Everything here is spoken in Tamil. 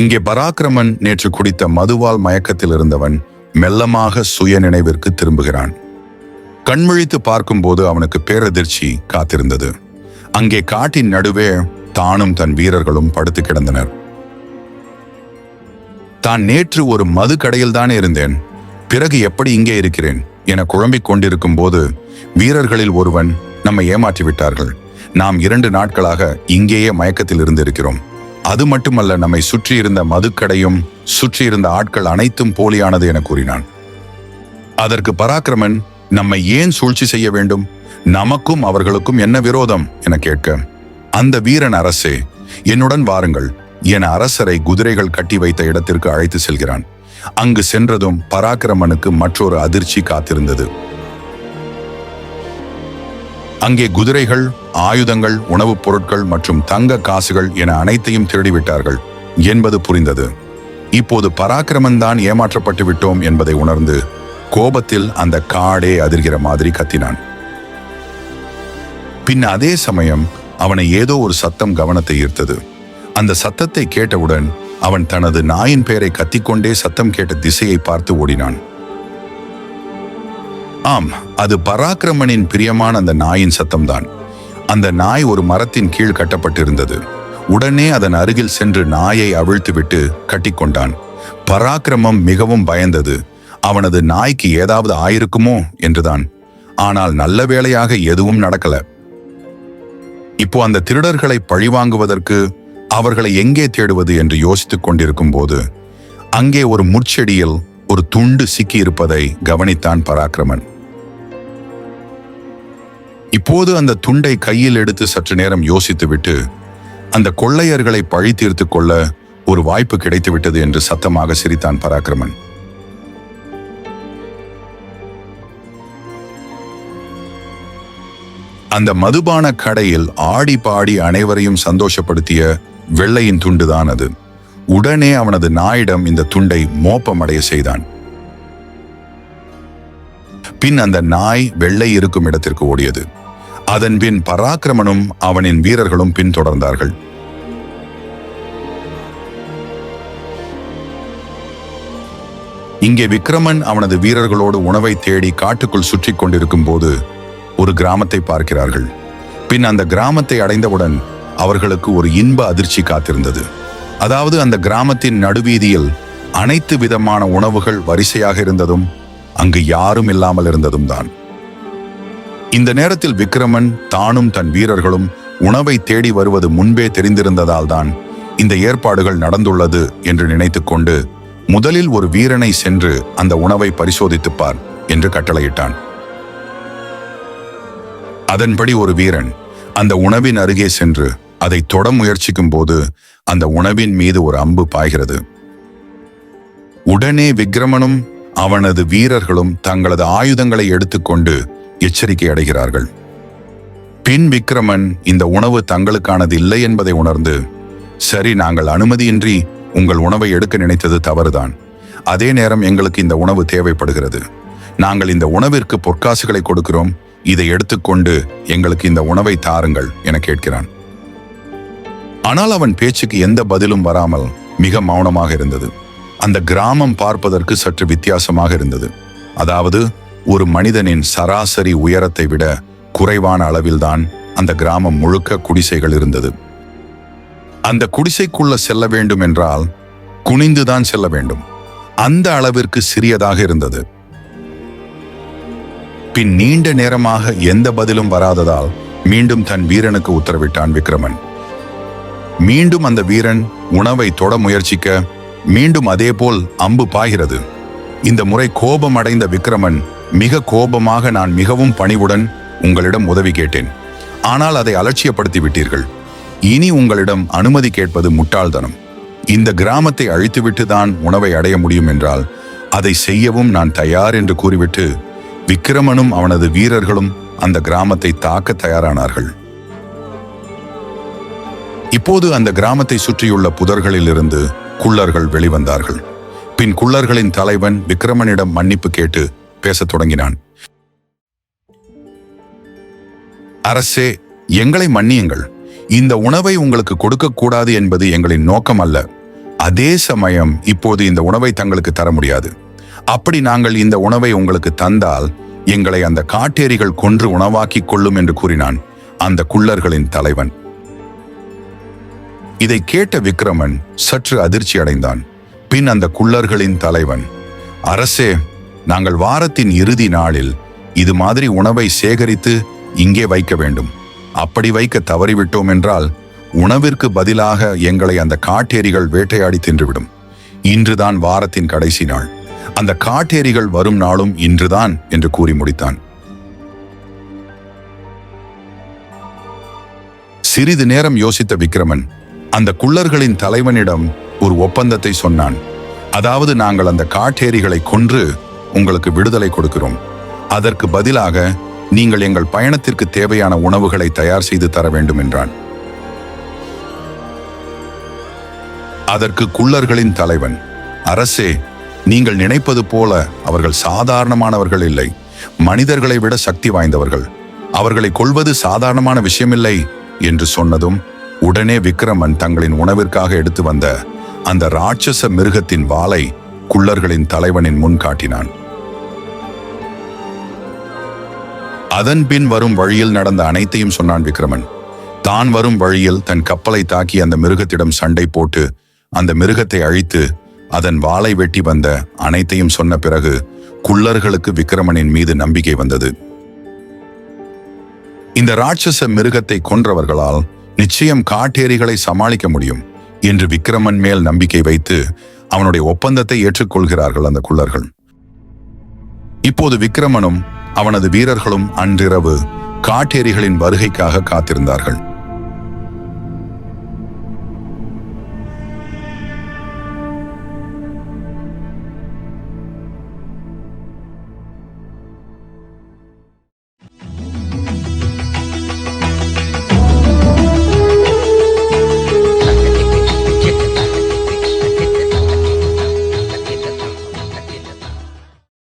இங்கே பராக்கிரமன் நேற்று குடித்த மதுவால் மயக்கத்தில் இருந்தவன் மெல்லமாக சுய நினைவிற்கு திரும்புகிறான். கண்விழித்து பார்க்கும்போது அவனுக்கு பேரதிர்ச்சி காத்திருந்தது. அங்கே காட்டின் நடுவே தானும் தன் வீரர்களும் படுத்து கிடந்தனர். தான் நேற்று ஒரு மது கடையில் தானே இருந்தேன். பிறகு எப்படி இங்கே இருக்கிறேன்? என குழம்பிக் கொண்டிருக்கும் போது வீரர்களில் ஒருவன் நம்மை ஏமாற்றி விட்டார்கள் நாம் இரண்டு நாட்களாக இங்கேயே மயக்கத்தில் இருந்திருக்கிறோம் அது மட்டுமல்ல நம்மை சுற்றியிருந்த மதுக்கடையும் சுற்றியிருந்த ஆட்கள் அனைத்தும் போலியானது என கூறினான். அதற்கு பராக்கிரமன் நம்மை ஏன் சூழ்ச்சி செய்ய வேண்டும்? நமக்கும் அவர்களுக்கும் என்ன விரோதம்? என கேட்க அந்த வீரன் அரசே என்னுடன் வாருங்கள். என அரசரை குதிரைகள் கட்டி வைத்த இடத்திற்கு அழைத்து செல்கிறான். அங்கு சென்றதும் பராக்கிரமனுக்கு மற்றொரு அதிர்ச்சி காத்திருந்தது. அங்கே குதிரைகள் ஆயுதங்கள் உணவுப் பொருட்கள் மற்றும் தங்க காசுகள் என அனைத்தையும் திருடிவிட்டார்கள் என்பது புரிந்தது. இப்போது பராக்கிரமன்தான் ஏமாற்றப்பட்டு விட்டோம் என்பதை உணர்ந்து கோபத்தில் அந்த காடே அதிர்கிற மாதிரி கத்தினான். பின் அதே சமயம் அவனை ஏதோ ஒரு சத்தம் கவனத்தை ஈர்த்தது. அந்த சத்தத்தை கேட்டவுடன் அவன் தனது நாயின் பெயரை கத்திக்கொண்டே சத்தம் கேட்ட திசையை பார்த்து ஓடினான். ஆம் அது பராக்கிரமனின் பிரியமான அந்த நாயின் சத்தம்தான். அந்த நாய் ஒரு மரத்தின் கீழ் கட்டப்பட்டிருந்தது. உடனே அதன் அருகில் சென்று நாயை அவிழ்த்துவிட்டு கட்டிக்கொண்டான் பராக்கிரமம் மிகவும் பயந்தது. அவனது நாய்க்கு ஏதாவது ஆயிருக்குமோ என்றுதான். ஆனால் நல்ல வேளையாக எதுவும் நடக்கல. இப்போ அந்த திருடர்களை பழிவாங்குவதற்கு அவர்களை எங்கே தேடுவது என்று யோசித்துக் கொண்டிருக்கும் போது அங்கே ஒரு முற்செடியில் ஒரு துண்டு சிக்கியிருப்பதை கவனித்தான் பராக்கிரமன். இப்போது அந்த துண்டை கையில் எடுத்து சற்று நேரம் யோசித்துவிட்டு அந்த கொள்ளையர்களை பழி தீர்த்துக் கொள்ள ஒரு வாய்ப்பு கிடைத்துவிட்டது என்று சத்தமாக சிரித்தான் பராக்கிரமன். அந்த மதுபான கடையில் ஆடி பாடி அனைவரையும் சந்தோஷப்படுத்திய வெள்ளையின் துண்டுதான் அது. உடனே அவனது நாயிடம் இந்த துண்டை மோப்பமடைய செய்தான். பின் அந்த நாய் வெள்ளை இருக்கும் இடத்திற்கு ஓடியது. அதன் பின் பராக்கிரமனும் அவனின் வீரர்களும் பின்தொடர்ந்தார்கள் இங்கே விக்ரமன் அவனது வீரர்களோடு உணவை தேடி காட்டுக்குள் சுற்றி கொண்டிருக்கும் போது ஒரு கிராமத்தை பார்க்கிறார்கள். பின் அந்த கிராமத்தை அடைந்தவுடன் அவர்களுக்கு ஒரு இன்ப அதிர்ச்சி காத்திருந்தது. அதாவது அந்த கிராமத்தின் நடுவீதியில் அனைத்து விதமான உணவுகள் வரிசையாக இருந்ததும் அங்கு யாரும் இல்லாமல் இருந்ததும் தான். இந்த நேரத்தில் விக்ரமன் தானும் தன் வீரர்களும் உணவை தேடி வருவது முன்பே தெரிந்திருந்ததால் தான் இந்த ஏற்பாடுகள் நடந்துள்ளது என்று நினைத்துக்கொண்டு முதலில் ஒரு வீரனை சென்று அந்த உணவை பரிசோதித்துப்பார் என்று கட்டளையிட்டான். அதன்படி ஒரு வீரன் அந்த உணவின் அருகே சென்று அதை தொட முயற்சிக்கும் போது அந்த உணவின் மீது ஒரு அம்பு பாய்கிறது. உடனே விக்ரமனும் அவனது வீரர்களும் தங்களது ஆயுதங்களை எடுத்துக்கொண்டு எச்சரிக்கை அடைகிறார்கள். பின் விக்ரமன் இந்த உணவு தங்களுக்கானது இல்லை என்பதை உணர்ந்து சரி நாங்கள் அனுமதியின்றி உங்கள் உணவை எடுக்க நினைத்தது தவறுதான். அதே நேரம் எங்களுக்கு இந்த உணவு தேவைப்படுகிறது. நாங்கள் இந்த உணவிற்கு பொற்காசுகளை கொடுக்கிறோம். இதை எடுத்துக்கொண்டு எங்களுக்கு இந்த உணவை தாருங்கள் என கேட்கிறான். ஆனால் அவன் பேச்சுக்கு எந்த பதிலும் வராமல் மிக மௌனமாக இருந்தது. அந்த கிராமம் பார்ப்பதற்கு சற்று வித்தியாசமாக இருந்தது. அதாவது ஒரு மனிதனின் சராசரி உயரத்தை விட குறைவான அளவில்தான் அந்த கிராமம் முழுக்க குடிசைகள் இருந்தது. அந்த குடிசைக்குள்ள செல்ல வேண்டும் என்றால் குனிந்துதான் செல்ல வேண்டும். அந்த அளவிற்கு சிறியதாக இருந்தது. பின் நீண்ட நேரமாக எந்த பதிலும் வராததால் மீண்டும் தன் வீரனுக்கு உத்தரவிட்டான் விக்ரமன். மீண்டும் அந்த வீரன் உணவை தொட முயற்சிக்க மீண்டும் அதேபோல் அம்பு பாய்கிறது. இந்த முறை கோபம் அடைந்த விக்ரமன் மிக கோபமாக நான் மிகவும் பணிவுடன் உங்களிடம் உதவி கேட்டேன். ஆனால் அதை அலட்சியப்படுத்தி விட்டீர்கள் இனி உங்களிடம் அனுமதி கேட்பது முட்டாள்தனம். இந்த கிராமத்தை அழித்துவிட்டு தான் உணவை அடைய முடியும் என்றால் அதை செய்யவும் நான் தயார் என்று கூறிவிட்டு விக்கிரமனும் அவனது வீரர்களும் அந்த கிராமத்தை தாக்க தயாரானார்கள். இப்போது அந்த கிராமத்தை சுற்றியுள்ள புதர்களிலிருந்து குள்ளர்கள் வெளிவந்தார்கள். பின் குள்ளர்களின் தலைவன் விக்ரமனிடம் மன்னிப்பு கேட்டு பேசத் தொடங்கினான். அரசே எங்களை மன்னியுங்கள். இந்த உணவை உங்களுக்கு கொடுக்கக்கூடாது என்பது எங்களின் நோக்கம் அல்ல. அதே சமயம் இப்போது இந்த உணவை தங்களுக்கு தர முடியாது. அப்படி நாங்கள் இந்த உணவை உங்களுக்கு தந்தால் எங்களை அந்த காட்டேரிகள் கொன்று உணவாக்கிக் கொள்ளும் என்று கூறினான் அந்த குள்ளர்களின் தலைவன். இதை கேட்ட விக்ரமன் சற்று அதிர்ச்சி அடைந்தான். பின் அந்த குள்ளர்களின் தலைவன் அரசே நாங்கள் வாரத்தின் இறுதி நாளில் இது மாதிரி உணவை சேகரித்து இங்கே வைக்க வேண்டும். அப்படி வைக்க தவறிவிட்டோம் என்றால் உணவிற்கு பதிலாக எங்களை அந்த காட்டேரிகள் வேட்டையாடி தின்றுவிடும். இன்றுதான் வாரத்தின் கடைசி நாள். அந்த காட்டேரிகள் வரும் நாளும் இன்றுதான் என்று கூறி முடித்தான். சிறிது நேரம் யோசித்த விக்ரமன் அந்த குள்ளர்களின் தலைவனிடம் ஒரு ஒப்பந்தத்தை சொன்னான். அதாவது நாங்கள் அந்த காட்டேரிகளை கொன்று உங்களுக்கு விடுதலை கொடுக்கிறோம். அதற்கு பதிலாக நீங்கள் எங்கள் பயணத்திற்கு தேவையான உணவுகளை தயார் செய்து தர வேண்டும் என்றான். அதற்கு குள்ளர்களின் தலைவன் அரசே நீங்கள் நினைப்பது போல அவர்கள் சாதாரணமானவர்கள் இல்லை. மனிதர்களை விட சக்தி வாய்ந்தவர்கள். அவர்களை கொள்வது சாதாரணமான விஷயமில்லை என்று சொன்னதும் உடனே விக்ரமன் தங்களின் உணவிற்காக எடுத்து வந்த அந்த ராட்சச மிருகத்தின் வாளை குள்ளர்களின் தலைவனின் முன் காட்டினான். அதன் பின் வரும் வழியில் நடந்த அனைத்தையும் சொன்னான் விக்ரமன். தான் வரும் வழியில் தன் கப்பலை தாக்கி அந்த மிருகத்திடம் சண்டை போட்டு அந்த மிருகத்தை அழித்து அதன் வாளை வெட்டி வந்த அனைத்தையும் சொன்ன பிறகு குள்ளர்களுக்கு விக்ரமனின் மீது நம்பிக்கை வந்தது. இந்த ராட்சச மிருகத்தை கொன்றவர்களால் நிச்சயம் காட்டேரிகளை சமாளிக்க முடியும் என்று விக்ரமன் மேல் நம்பிக்கை வைத்து அவனுடைய ஒப்பந்தத்தை ஏற்றுக்கொள்கிறார்கள் அந்த குள்ளர்கள். இப்போது விக்ரமனும் அவனது வீரர்களும் அன்றிரவு காட்டேரிகளின் வருகைக்காக காத்திருந்தார்கள்.